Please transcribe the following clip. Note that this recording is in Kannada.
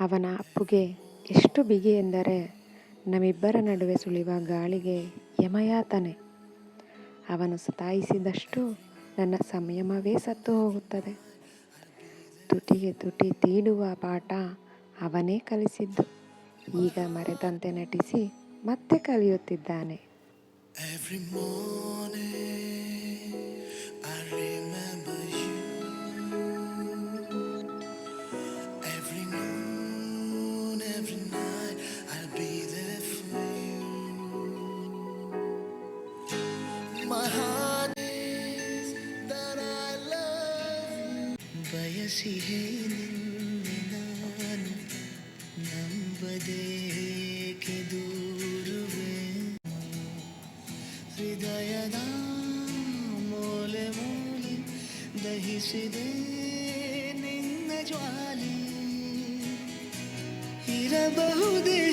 ಅವನ ಅಪ್ಪುಗೆ ಎಷ್ಟು ಬಿಗಿ ಎಂದರೆ ನಮ್ಮಿಬ್ಬರ ನಡುವೆ ಸುಳಿವ ಗಾಳಿಗೆ ಯಮಯಾತನೆ. ಅವನು ಸತಾಯಿಸಿದಷ್ಟು ನನ್ನ ಸಂಯಮವೇ ಸತ್ತು ಹೋಗುತ್ತದೆ. ತುಟಿಗೆ ತುಟಿ ತೀಡುವ ಪಾಠ ಅವನೇ ಕಲಿಸಿದ್ದು. ಈಗ ಮರೆತಂತೆ ನಟಿಸಿ ಮತ್ತೆ ಕಲಿಯುತ್ತಿದ್ದಾನೆ. ಬಯಸಿಹೇ ನಿನ್ನೆ ನಾನು ನಂಬದೇಕೆ ದೂರುವೆ ಹೃದಯದ ಮೂಲೆ ಮೂಲೆ ದಹಿಸಿದೆ ನಿನ್ನ ಜ್ವಾಲಿ ಇರಬಹುದೇ